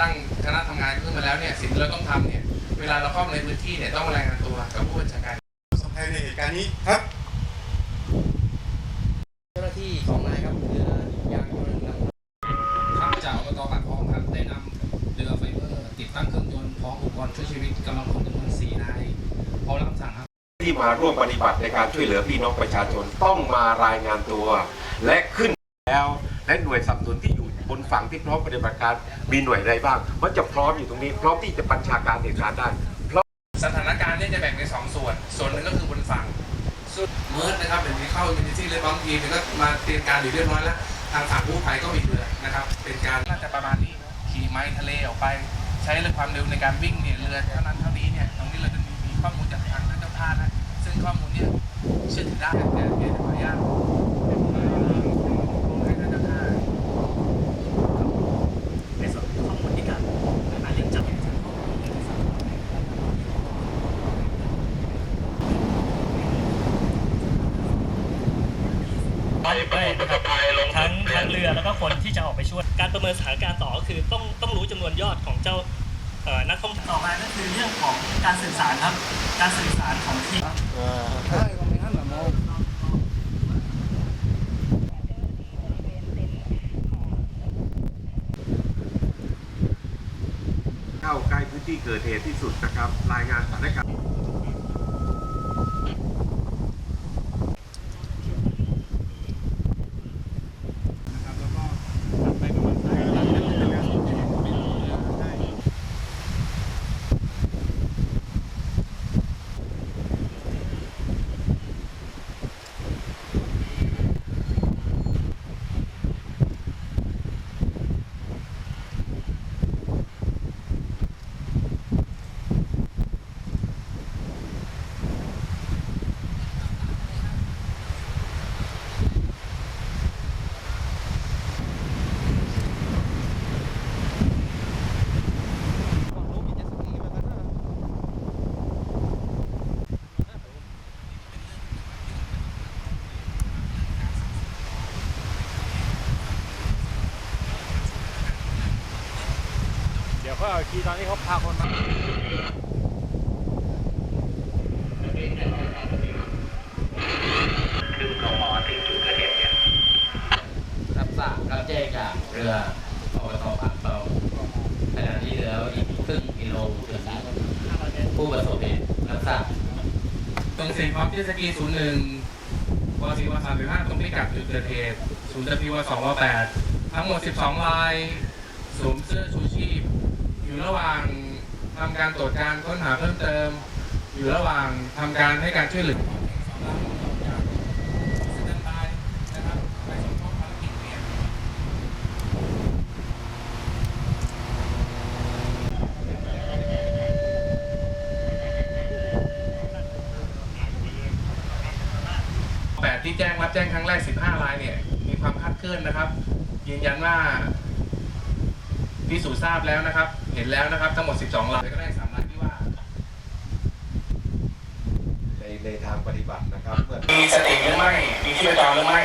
ตั้งคณะทำงานขึ้นมาแล้วเนี่ยสิ่งที่เราต้องทำเนี่ยเวลาเราเข้ามาในพื้นที่เนี่ยต้องรายงานตัวกับผู้บัญชาการสำคัญในเหตุการณ์นี้ครับเจ้าหน้าที่สองนายครับเรือยางยนต์นำทางจากอบตปากคลองครับได้นำเรือไฟเบอร์ติดตั้งเครื่องยนต์พร้อมอุปกรณ์ช่วยชีวิตกำลังพลจำนวน4นายพร้อมรับคำสั่งครับที่มาร่วมปฏิบัติในการช่วยเหลือพี่น้องประชาชนต้องมารายงานตัว และขึ้นแล้วและหน่วยสนับสนุนที่อยู่ บนฝั่งที่พร้อมปฏิบัติการมีหน่วยใดบ้าง มันจะพร้อมอยู่ตรงนี้ พร้อมที่จะบัญชาการเหตุการณ์ได้สถานการณ์เนี่ยจะแบ่งเป็นสองส่วน ส่วนหนึ่งก็คือบนฝั่งส่วนเมิร์ดนะครับเป็นที่เข้ามินิซี่เลยบางทีมันก็มาเตรียมการอยู่เรียบร้อยแล้วทางฝั่งผู้ภัยก็มีเรือนะครับ เป็นการน่าจะประมาณนี้ขี่ไม้ทะเลออกไป ใช้เรื่องความเร็วในการวิ่งเนี่ยเรือเท่านั้นเท่านี้เนี่ยตรงนี้เราจะมีมีข้อมูลจากทางเจ้าท่านะซึ่งข้อมูลเนี่ยเชื่อถือได้แต่เพียงแต่ขออนุญาตให้ทางเจ้าท่า ในส่วนของข้อมูลที่การหาเรื่องจับ ไม่ไม่นะครับทั้งทั้งเรือแล้วก็คนที่จะออกไปช่วย การประเมินสถานการณ์ต่อก็คือต้องต้องรู้จำนวนยอดของเจ้าเอ่อนักท่องเที่ยวต่อมาก็คือเรื่องของการ สารครับ การสื่อสารของที่เข้าใกล้พื้นที่เกิดเหตุที่สุดนะครับ รายงานสถานการณ์ เดี๋ยวเขาเอาคีตอนนี้เขาพาคนมารับทราบรับแจ้งจากเรืออบตปากคลองขณะนี้เหลืออีกครึ่งกิโลถึงผู้ประสบเหตุรับทราบตรงสี่พร้อมเจตสกีศูนย์หนึ่งวสี่วสามสิบห้าตรงพิกัดจุดเกิดเหตุศูนย์ตะพีวสองวแปดทั้งหมดสิบสองลายสวมเสื้อชูชีพ อยู่ระหว่างทำการตรวจการค้นหาเพิ่มเติม อยู่ระหว่างทำการให้การช่วยเหลือที่แจ้งรับแจ้งครั้งแรก 15 รายเนี่ย มีความคลาดเคลื่อนนะครับ ยืนยันว่าพิสูจน์ทราบแล้วนะครับ เห็นแล้วนะครับทั้งหมด 12ลายก็ได้สามายที่ว่า ในในทางปฏิบัตินะครับเมื่อ มีสติหรือไม่ มีชีพจรหรือไม่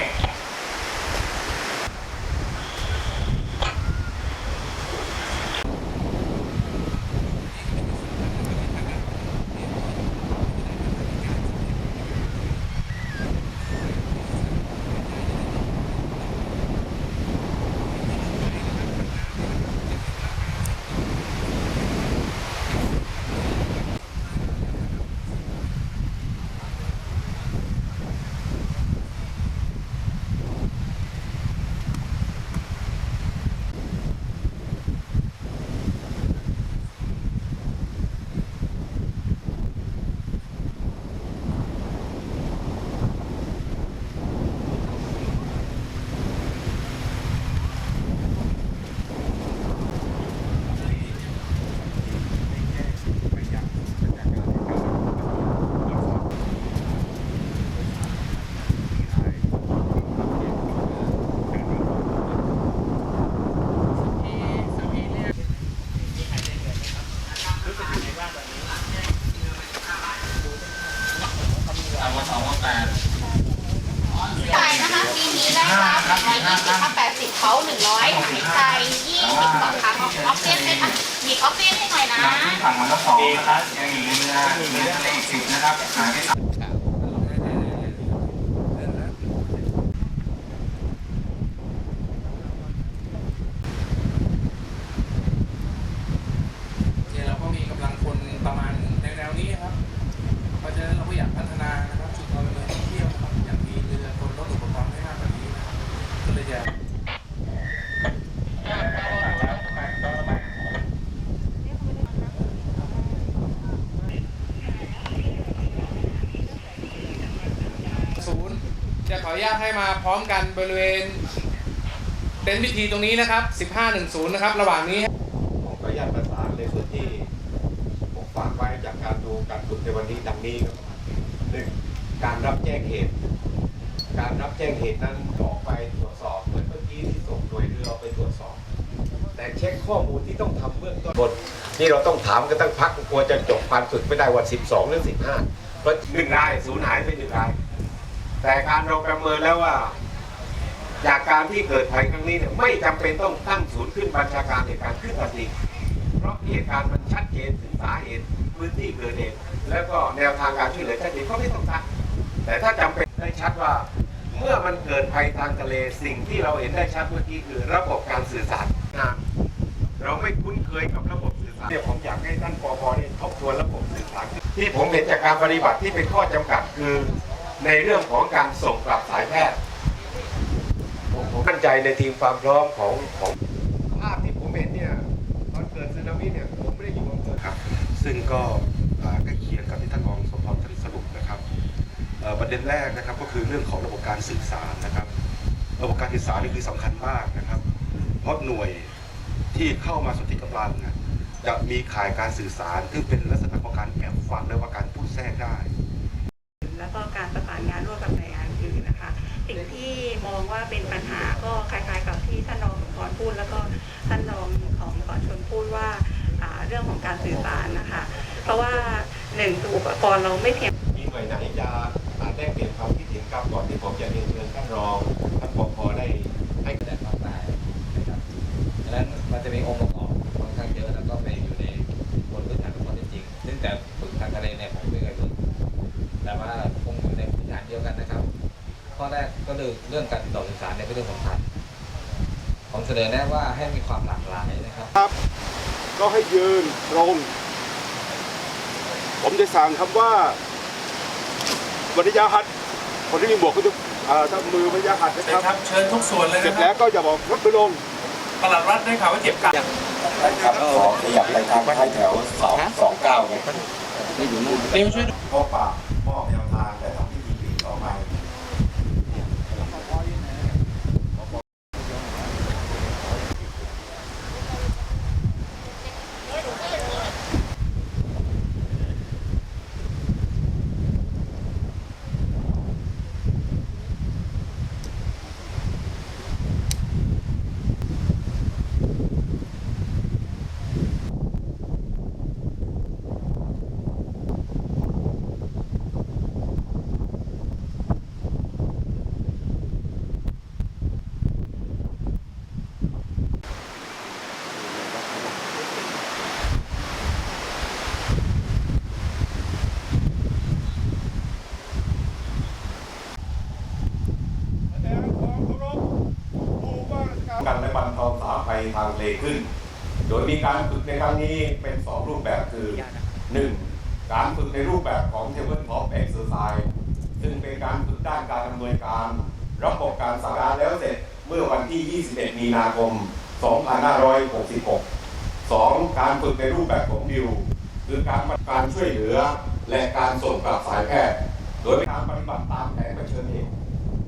ค ออกซิเจนให้หน่อย ฝั่งมันก็สองนะครับยังอีกเรือเรือทะเลอีกสิบนะครับหาที่สาม โอเคเราก็มีกำลังคนประมาณในแนวนี้ครับ เพราะฉะนั้นเราก็อยากพัฒนานะครับชุมชนเมืองท่องเที่ยวนะครับอยากมีเรือคนรถอุปกรณ์ให้มากกว่านี้นะครับก็เลยจะ ศูนย์จะข ออนุญาตให้มาพร้อมกันบริเวณ เต็นท์พิธีตรงนี้นะครับ 1510 นะครับ ระหว่างนี้ ผมขออนุญาตประสานในส่วนที่ผมฝากไว้จากการดูการฝึกในวันนี้ดังนี้ครับหนึ่งการรับแจ้งเหตุ การรับแจ้งเหตุนั้นออกไปตรวจสอบเหมือนเมื่อกี้ที่ส่งหน่วยเรือไปตรวจสอบ แต่เช็คข้อมูลที่ต้องทำเบื้องต้นบทนี่เราต้องถามกันตั้งพักกลัวจะจบการฝึกไม่ได้วัน 12 หรือ 15เพราะหนึ่งรายสูญหายไปหนึ่งราย แต่การเราประเมินแล้วว่า จากการที่เกิดภัยครั้งนี้เนี่ยไม่จำเป็นต้องตั้งศูนย์ขึ้นบัญชาการในการขึ้นทันทีเพราะเหตุการณ์มันชัดเจนถึงสาเหตุพื้นที่เกิดเหตุแล้วก็แนวทางการช่วยเหลือชัดเจนก็ไม่ต้องตั้งแต่ถ้าจำเป็นได้ชัดว่า เมื่อมันเกิดภัยทางทะเลสิ่งที่เราเห็นได้ชัดเมื่อกี้คือ ระบบการสื่อสารงานเราไม่คุ้นเคยกับระบบสื่อสารเนี่ยผมอยากให้ท่านปพเนี่ยทบทวนระบบสื่อสารที่ผมเห็นจากการปฏิบัติที่เป็นข้อจำกัดคือ ในเรื่องของการส่งกลับสายแพทย์ผมมั่นใจในทีมความพร้อมของของภาพที่ผมเห็นเนี่ยตอนเกิดสึนามิเนี่ยผมไม่ได้อยู่อำเภอครับ ซึ่งก็ใกล้เคียงกับที่ท่านรองสมพรท่านสรุปนะครับประเด็นแรกนะครับก็คือเรื่องของระบบการสื่อสารนะครับ ระบบการสื่อสารนี่คือสำคัญมากนะครับ เพราะหน่วยที่เข้ามาสนธิกำลังจะมีข่ายการสื่อสารซึ่งเป็นลักษณะของการแอบฟังและว่าการพูดแทรกได้ สื่อสารนะคะ เพราะว่าหนึ่งอุปกรณ์เราไม่เพียงมีหน่วยไหนจะอ่าแลกเปลี่ยนความคิดเห็นครับก่อนที่ผมจะเรียนเชิญท่านรองท่านปพได้ให้แต่ความตายนะครับดังนั้นมันจะมีองค์ประกอบค่อนข้างเยอะแล้วก็ไปอยู่ในบนพื้นฐานของข้อเท็จจริง ซึ่งแต่ฝึกทางทะเลเนี่ยผมไม่เคยฝึกแต่ว่าคงอยู่ในพื้นฐานเดียวกันนะครับ ข้อแรกก็คือเรื่องการติดต่อสื่อสารเนี่ยเรื่องสำคัญผมเสนอแนะว่าให้มีความหลากหลายนะ ก็ให้ยืนตรง ผมจะสั่งคำว่าวันยาหัดคนที่มีหมวกก็จะอ่าถ้ามือวันยาหัดนะเชิคญรับครับเชิญทุกส่วนเลยเสร็จนะคแล้รับวก็อย่าบอกรถไปลง ปลัดรัฐได้ข่าวว่าเจ็บกายครับขอขยับไปทางท้ายแถวสองสองเก้าเนี่ยเดี๋ยวช่วยพบปะมอบแนวทางและทำพิธีปิดต่อไป กันและบรรเทา สาภัยทางทะเลขึ้น โดยมีการฝึกในครั้งนี้เป็น 2 รูปแบบคือ 1. การฝึกในรูปแบบของ Table Top Exercise ซึ่งเป็นการฝึกด้านการดำเนินการ ระบบการสั่งการแล้วเสร็จเมื่อวันที่ 21 มีนาคม 2566 2. การฝึกในรูปแบบของดิวคือการการช่วยเหลือ และการส่งกลับสายแพทย์ โดยเป็นการปฏิบัติตามแผนเผชิญเหตุ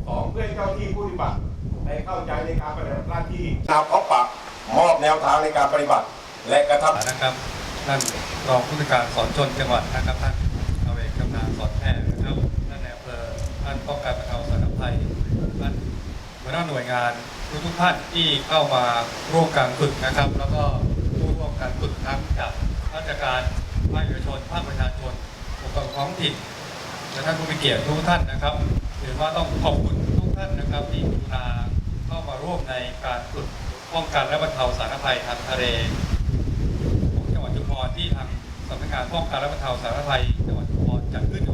สองเพื่อให้เจ้าที่ผู้ปฏิบัติได้เข้าใจในการปฏิบัติหน้าที่นำพบปะ มอบแนวทางในการปฏิบัติและกระทำนะครับท่านรองผู้การสอนชนจังหวัดนะครับท่านอาเอกกำนาสอนแพทย์นะครับท่านนายอำเภอท่านป้องกันบรรเทาสาธารณภัยท่านหัวหน้าหน่วยงานทุกทุกท่านที่เข้ามาร่วมการฝึกนะครับ แล้วก็ผู้ร่วมการฝึกทั้งจากราชการภาคเอกชนภาคประชาชนองค์กรท้องถิ่นและท่านผู้มีเกียรติทุกท่านนะครับถือว่าต้องขอบคุณทุกท่านนะครับที่กรุณาเข้ามาร่วมในการฝึก ป้องกันและบรรเทาสาธารณภัยทางทะเลของจังหวัดชุมพรที่ทางสำนักงานป้องกันและบรรเทาสาธารณภัยจังหวัดชุมพรจัดขึ้น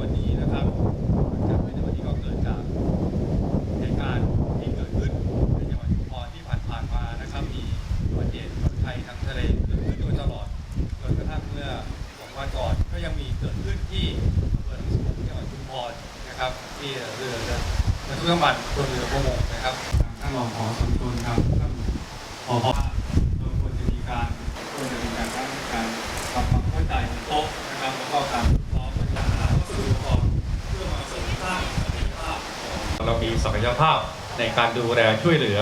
ศักยภาพ ในการดูแลช่วยเหลือ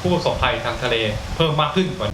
ผู้ประสบภัยทางทะเลเพิ่มมากขึ้นกว่า